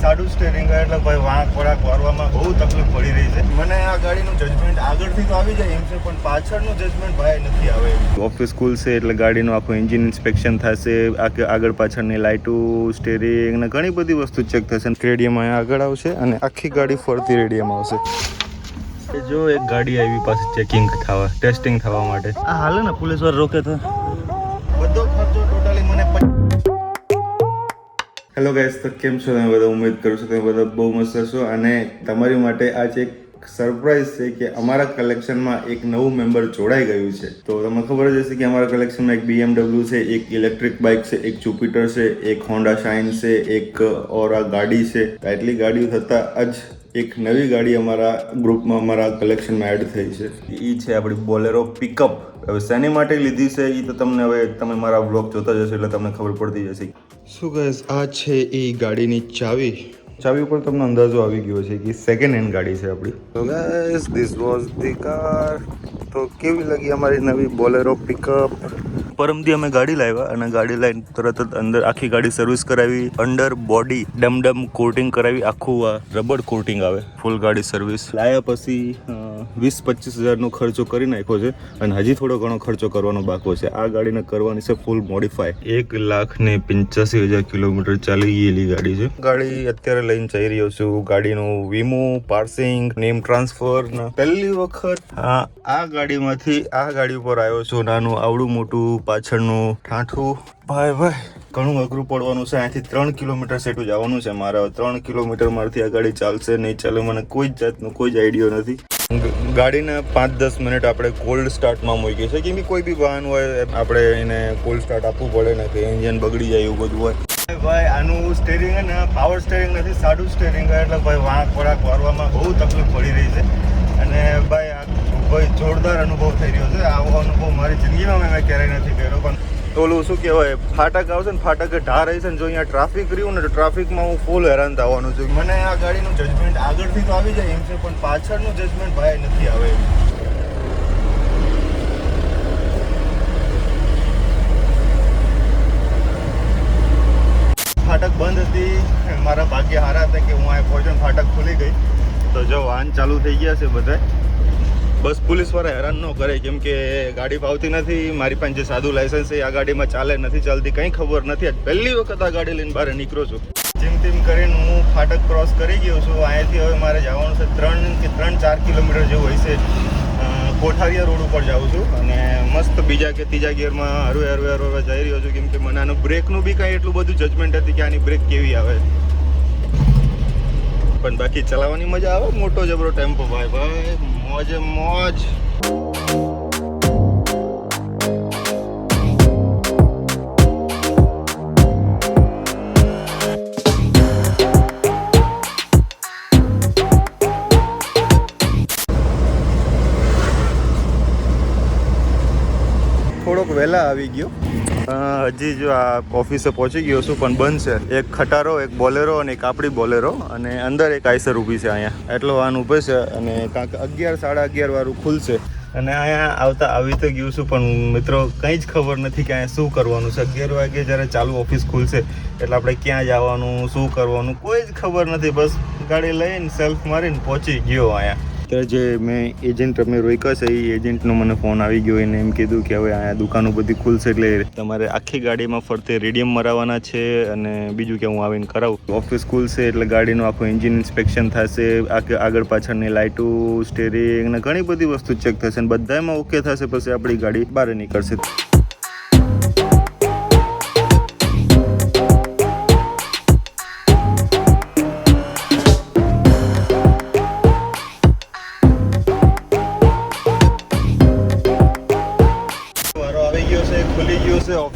સાડું steering એટલે ભાઈ વાંક ખોરાક વારવામાં બહુ તકલીફ પડી રહી છે. મને આ ગાડીનું જજમેન્ટ આગળથી તો આવી જાય એમ છે પણ પાછળનું જજમેન્ટ ભાઈ નથી આવે. ઓફિસ સ્કૂલ છે એટલે ગાડીનું આખું એન્જિન ઇન્સ્પેક્શન થશે આગે- આગળ પાછળની લાઇટો સ્ટેરિંગ ને ઘણી બધી વસ્તુ ચેક થશે. રેડિયમ અહીંયા આગળ આવશે અને આખી ગાડી ફરતી રેડિયમ આવશે. એ જો એક ગાડી આવી પાસે ચેકિંગ થવા ટેસ્ટિંગ થવા માટે. આ હાલે ને પોલીસ વાર રોકે તો. બધો ખર્ચો ટોટલી મને હેલો ગાઈસ તો કેમ છો? તમે બધા ઉમેદ કરું છું તમે બધા બહુ મસ્ત છો અને તમારી માટે આજ એક સરપ્રાઈઝ છે કે અમારા કલેક્શનમાં એક નવું મેમ્બર જોડાઈ ગયું છે. તો તમને ખબર જ હશે કે અમારા કલેક્શનમાં એક BMW છે, એક ઇલેક્ટ્રિક બાઇક છે, એક જુપિટર છે, એક હોન્ડા શાઇન છે, એક ઓરા ગાડી છે. તો આટલી ગાડીઓ થતાં આજ એક નવી ગાડી અમારા ગ્રુપમાં અમારા કલેક્શનમાં એડ થઈ છે. એ છે આપણી બોલેરો પિકઅપ હવે શેની માટે લીધી છે એ તો તમને હવે તમે મારા બ્લોગ જોતા જશો એટલે તમને ખબર પડતી જશે શું ગાઈઝ આ છે એ ગાડીની ચાવી. ચાવી ઉપર તમને અંદાજો આવી ગયો છે કે સેકન્ડ હેન્ડ ગાડી છે આપણી. તો guys this was the car તો કેવી લાગી અમારી નવી બોલેરો પિકઅપ પરમથી અમે ગાડી લાવ્યા અને ગાડી લાઈન તરત જ અંદર આખી ગાડી સર્વિસ કરાવી. અંડર બોડી ડમ કોટિંગ કરાવી. આખું આ રબર કોટિંગ આવે. ફૂલ ગાડી સર્વિસ લાયા પછી વીસ પચીસ હજારનો ખર્ચો કરી નાખ્યો છે અને હજી થોડો ઘણો ખર્ચો કરવાનો બાકો છે. આ ગાડીને કરવાની છે ફૂલ મોડિફાય એક લાખ ને પંચ્યાસી હજાર કિલોમીટર ચાલી ગયેલી ગાડી છે. ગાડી અત્યારે લઈને જઈ રહ્યો છું. ગાડીનું વીમો, પાર્સિંગ નેમ ટ્રાન્સફર પહેલી વખત આ ગાડીમાંથી આ ગાડી ઉપર આવ્યો છું. નાનું, આવડું, મોટું, પાછળનું ઠાઠું. ભાઈ ભાઈ. ઘણું અઘરું પડવાનું છે. અહીંથી ત્રણ કિલોમીટર સેટું જવાનું છે મારે. ત્રણ કિલોમીટર મારથી આ ગાડી ચાલશે, નહીં ચાલે, મને કોઈ જ જાતનો કોઈ જ આઈડિયો નથી. ગાડીને પાંચ દસ મિનિટ આપણે કોલ્ડ સ્ટાર્ટમાં મૂકી છે કેમ કે કોઈ બી વાહન હોય આપણે એને કોલ્ડ સ્ટાર્ટ આપવું પડે ને કે એન્જિન બગડી જાય એવું બધું હોય. ભાઈ આનું સ્ટેરિંગ ને પાવર સ્ટેરિંગ નથી, સાદું સ્ટેરિંગ એટલે ભાઈ વાંક વળાક વારવામાં બહુ તકલીફ પડી રહી છે. અને ભાઈ, આ ભાઈ જોરદાર અનુભવ થઈ રહ્યો છે. આવો અનુભવ મારી જિંદગીમાં મેં ક્યારેય નથી કર્યો, પણ ઓલું શું કહેવાય, ફાટક આવશે ને ફાટકે ઢાર હશે ને જો અહીંયા ટ્રાફિક રહ્યું ને તો ટ્રાફિકમાં હું ફૂલ હેરાન થવાનું છું. મને આ ગાડીનું જજમેન્ટ આગળથી તો આવી જાય એમ છે, પણ પાછળનું જજમેન્ટ ભાઈ નથી આવે. ફાટક બંધ હતી, મારા ભાગ્ય હારા હતા કે હું આ પહોંચ્યો ફાટક ખુલી ગઈ. તો જો વાહન ચાલુ થઈ ગયા છે બધા બસ પોલીસવાળા હેરાન ન કરે, કેમ કે ગાડી ફાવતી નથી, મારી પાસે જે સાદું લાયસન્સ છે આ ગાડીમાં ચાલે નથી ચાલતી, કંઈ ખબર નથી. પહેલી વખત આ ગાડી લઈને બહાર નીકળો છું. જેમ તેમ કરીને હું ફાટક ક્રોસ કરી ગયો છું. અહીંયાથી હવે મારે જવાનું છે ત્રણ કે ત્રણ ચાર કિલોમીટર જેવું હશે છે. કોઠારીયા રોડ ઉપર જાઉં છું અને મસ્ત બીજા કે ત્રીજા ગિયરમાં હરવે હરવે હરવે જઈ રહ્યો છું, કેમ કે મને આનું બ્રેકનું બી કાંઈ એટલું બધું જજમેન્ટ હતી કે આની બ્રેક કેવી આવે. પણ બાકી ચલાવવાની મજા આવે, મોટો જબરો ટેમ્પો, ભાઈ ભાઈ મોજે મોજ થોડોક વહેલા આવી ગયો અ, હજી જો આ ઓફિસે પહોંચી ગયો છું, પણ બંધ છે. એક ખટારો, એક બોલેરો અને એક આપણી બોલેરો અને અંદર એક આઈસર ઊભી છે અહીંયા. એટલો વાહન ઊભે છે અને કાંક અગિયાર, સાડા અગિયાર વાળું ખુલશે. અને અહીંયા આવતા આવી તો ગયું છું, પણ મિત્રો કંઈ જ ખબર નથી કે અહીંયા શું કરવાનું છે. અગિયાર વાગે જ્યારે ચાલુ ઓફિસ ખુલશે, એટલે આપણે ક્યાં જવાનું, શું કરવાનું, કોઈ જ ખબર નથી. બસ ગાડી લઈને સેલ્ફ મારીને પહોંચી ગયો અહીંયા. ત્યારે જે મેં એજન્ટ અમે રોક્યા છે, એ એજન્ટનો મને ફોન આવી ગયો. એને એમ કીધું કે હવે અહીંયા દુકાનો બધી ખુલશે એટલે તમારે આખી ગાડીમાં ફરતે રેડિયમ મરાવવાના છે અને બીજું કે હું આવીને કરાવું. ઓફિસ ખુલશે એટલે ગાડીનું આખું એન્જિન ઇન્સ્પેક્શન થશે આગે- આગળ પાછળની લાઇટો સ્ટેરિંગ ને ઘણી બધી વસ્તુ ચેક થશે અને બધામાં ઓકે થશે, પછી આપણી ગાડી બહાર નીકળશે.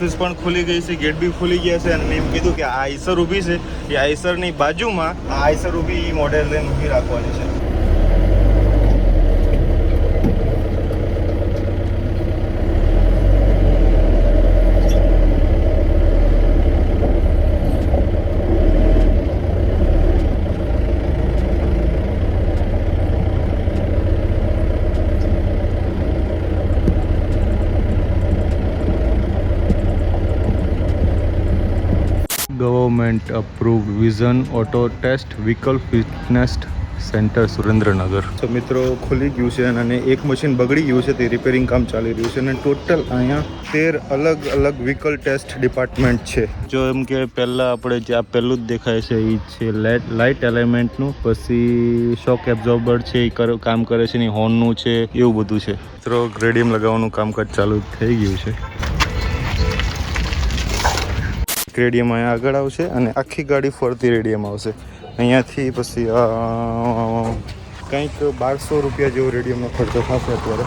ઓફિસ પણ ખુલી ગઈ છે, ગેટ બી ખુલી ગયા છે અને મેં એમ કીધું કે આ આઈસર ઊભી છે, એ આઈસરની બાજુમાં આ આઈસર ઊભી, એ મોડેલ લઈને ઊભી રાખવાની છે. Government approved vision auto test vehicle fitness centre Surendranagar તો મિત્રો ખુલી ગયું છે અને એક મશીન બગડી ગયું છે તે રિપેરિંગ કામ ચાલી રહ્યું છે અને ટોટલ અહીંયા તેર અલગ અલગ વિકલ ટેસ્ટ ડિપાર્ટમેન્ટ છે. જો એમ કે પહેલાં આપણે જે આ પહેલું જ દેખાય છે એ છે લાઇટ લાઇટ એલિમેન્ટનું પછી શોક એબ્ઝોર્બર છે એ કામ કરે છે ને હોર્નનું છે એવું બધું છે. મિત્રો ગ્રેડિયમ લગાવવાનું કામકાજ ચાલુ થઈ ગયું છે. રેડિયમ અહીંયા આગળ આવશે અને આખી ગાડી ફરતી રેડિયમ આવશે. અહીંયાથી પછી કંઈક બારસો રૂપિયા જેવો રેડિયમનો ખર્ચો થશે અત્યારે.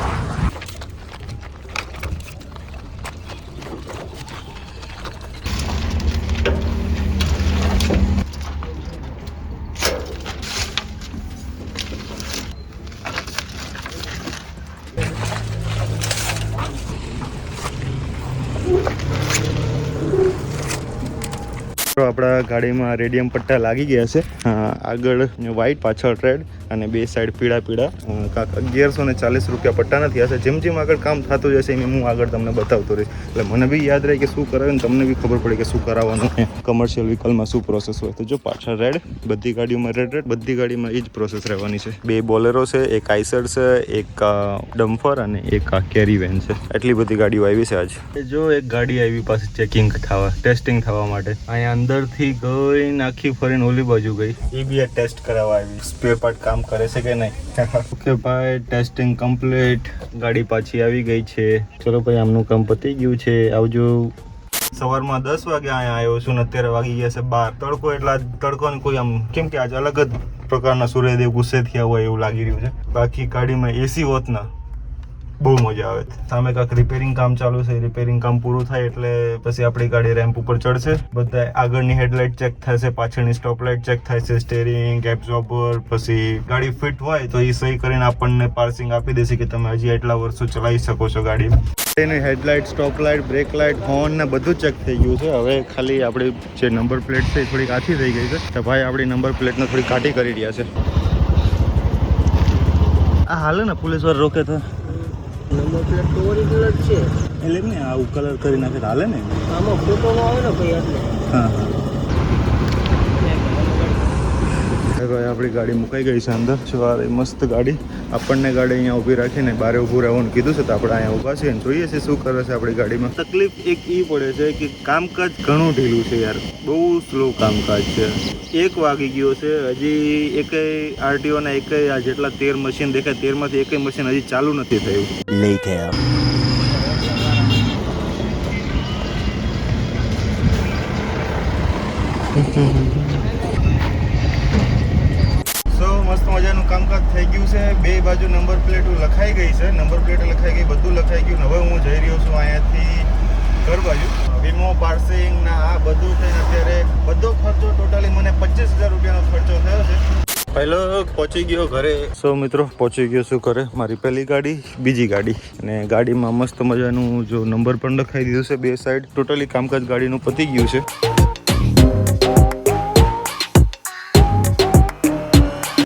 આપણા ગાડીમાં રેડિયમ પટ્ટા લાગી ગયા છે. આગળ વ્હાઈટ પાછળ રેડ અને બે સાઈડ પીળા પીળા. કાંક અગિયારસો ને ચાલીસ રૂપિયા પટ્ટાના થયા છે જેમ જેમ આગળ કામ થતું જશે, એમ હું આગળ તમને બતાવતો રહીશ. એટલે મને બી યાદ રહે કે શું કરાવે ને તમને બી ખબર પડે કે શું કરાવવાનું કમર્શિયલ વ્હીકલમાં શું પ્રોસેસ હોય. તો જો પાછળ રેડ બધી ગાડીઓમાં રેડ રેડ બધી ગાડીમાં એ જ પ્રોસેસ રહેવાની છે. બે બોલેરો છે, એક આઈસર છે, એક ડમ્ફર અને એક કેરી વેન છે. એટલી બધી ગાડીઓ આવી છે આજ. જો એક ગાડી આવી પાસે ચેકિંગ થવા ટેસ્ટિંગ થવા માટે. અહીંયા અંદરથી ગઈને આખી ફરીને ઓલી બાજુ ગઈ. એ બી આ ટેસ્ટ કરાવવા આવી. સ્પેર પાર્ટ કામ કરે છે કે નહીં? ઓકે ભાઈ ટેસ્ટિંગ કમ્પ્લીટ ગાડી પાછી આવી ગઈ છે. ચલો ભાઈ આમનું કામ પતી ગયું છે. આવજો. સવારમાં દસ વાગે અહીંયા આવ્યો છું ને અત્યારે વાગી ગયા છે બાર. તડકો એટલા તડકોની કોઈ આમ કેમ કે આજે અલગ જ પ્રકારના સૂર્યદેવ ગુસ્સે થયા હોય એવું લાગી રહ્યું છે. બાકી ગાડીમાં એસી હોત ના બહુ મજા આવે. સામે કાંક રિપેરિંગ કામ ચાલુ છે રિપેરિંગ કામ પૂરું થાય એટલે પછી આપણી ગાડી રેમ્પ ઉપર ચડશે. બધા આગળની હેડલાઇટ ચેક થશે પાછળની સ્ટોપ લાઇટ ચેક થાય છે સ્ટેરિંગ એબ્ઝોર્બર પછી ગાડી ફિટ હોય તો એ સહી કરીને આપણને પાર્સિંગ આપી દેશે કે તમે હજી એટલા વર્ષો ચલાવી શકો છો ગાડી. એની headlight stoplight brake light horn ને બધું ચેક થઈ ગયું છે. હવે ખાલી આપણી જે નંબર પ્લેટ છે એ થોડીક આછી થઈ ગઈ છે. તો ભાઈ આપણી નંબર પ્લેટને થોડી કાઠી કરી રહ્યા છે. આ હાલે ને પોલીસ વાર રોકે તો. નંબર પ્લેટ તો ઓરિજિનલ જ છે. એટલે એમ ને આવું કલર કરી નાખે હાલે ને? આમાં ફોટોમાં આવે ને ભાઈ એટલે. હા. હવે આપણી ગાડી મુકાઈ ગઈ છે અંદર. સવારે મસ્ત ગાડી. આપણને ગાડી અહીંયા ઊભી રાખીને બારે ઊભું રહેવાનું કીધું છે તો આપણે અહીંયા ઊભા છીએ જોઈએ છીએ શું કરે છે આપણી ગાડીમાં. તકલીફ એક એ પડે છે કે કામકાજ ઘણું ઢીલું છે યાર. બહુ સ્લો કામકાજ છે. એક વાગી ગયો છે હજી એકેય આરટીઓના એકેય આ જેટલા તેર મશીન દેખાય તેરમાંથી એકય મશીન હજી ચાલુ નથી થયું. Later સો મસ્ત કામકાજ થઈ ગયું છે. બે બાજુ નંબર પ્લેટ લખાઈ ગઈ છે. નંબર પ્લેટ લખાઈ ગઈ બધું લખાઈ ગયું. હવે હું જઈ રહ્યો છું અહીંયાથી ઘર બાજુ. વીમો પાર્સિંગ ને આ બધું થઈને અત્યારે બધો ખર્ચો ટોટલી મને પચીસ હજાર રૂપિયાનો ખર્ચો થયો છે. પહેલો પહોંચી ગયો ઘરે. સો મિત્રો પહોંચી ગયો છું ઘરે. મારી પહેલી ગાડી બીજી ગાડી. અને ગાડીમાં મસ્ત મજાનું જો નંબર પણ લખાઈ દીધું છે બે સાઈડ ટોટલી કામકાજ ગાડીનું પતી ગયું છે.